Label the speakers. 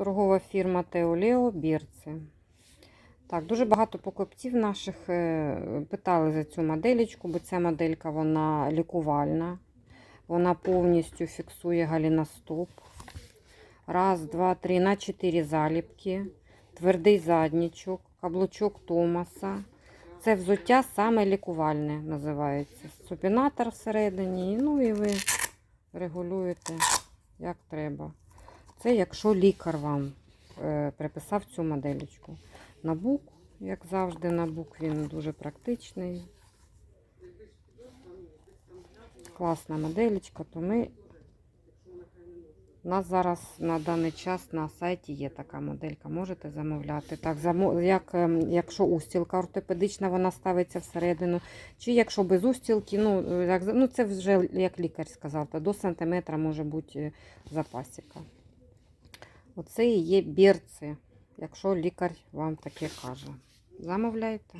Speaker 1: торгова фірма Теолео Бірці. Так, дуже багато покупців наших е, питали за цю моделечку, бо ця моделька вона лікувальна. Вона повністю фіксує галіностоп. Раз, два, три, на чотири заліпки. Твердий заднічок, каблучок Томаса. Це взуття саме лікувальне називається. Супінатор всередині. Ну і ви регулюєте як треба. Це якщо лікар вам е, приписав цю моделечку. Набук, як завжди, набук він дуже практичний. Класна моделечка, то ми. У нас зараз на даний час на сайті є така моделька, можете замовляти. Так, як, ем, якщо устілка ортопедична, вона ставиться всередину. Чи якщо без устілки, ну, як, ну це вже як лікар сказав, то до сантиметра може бути е, запасіка. Оце і є бірці, якщо лікар вам таке каже. Замовляйте.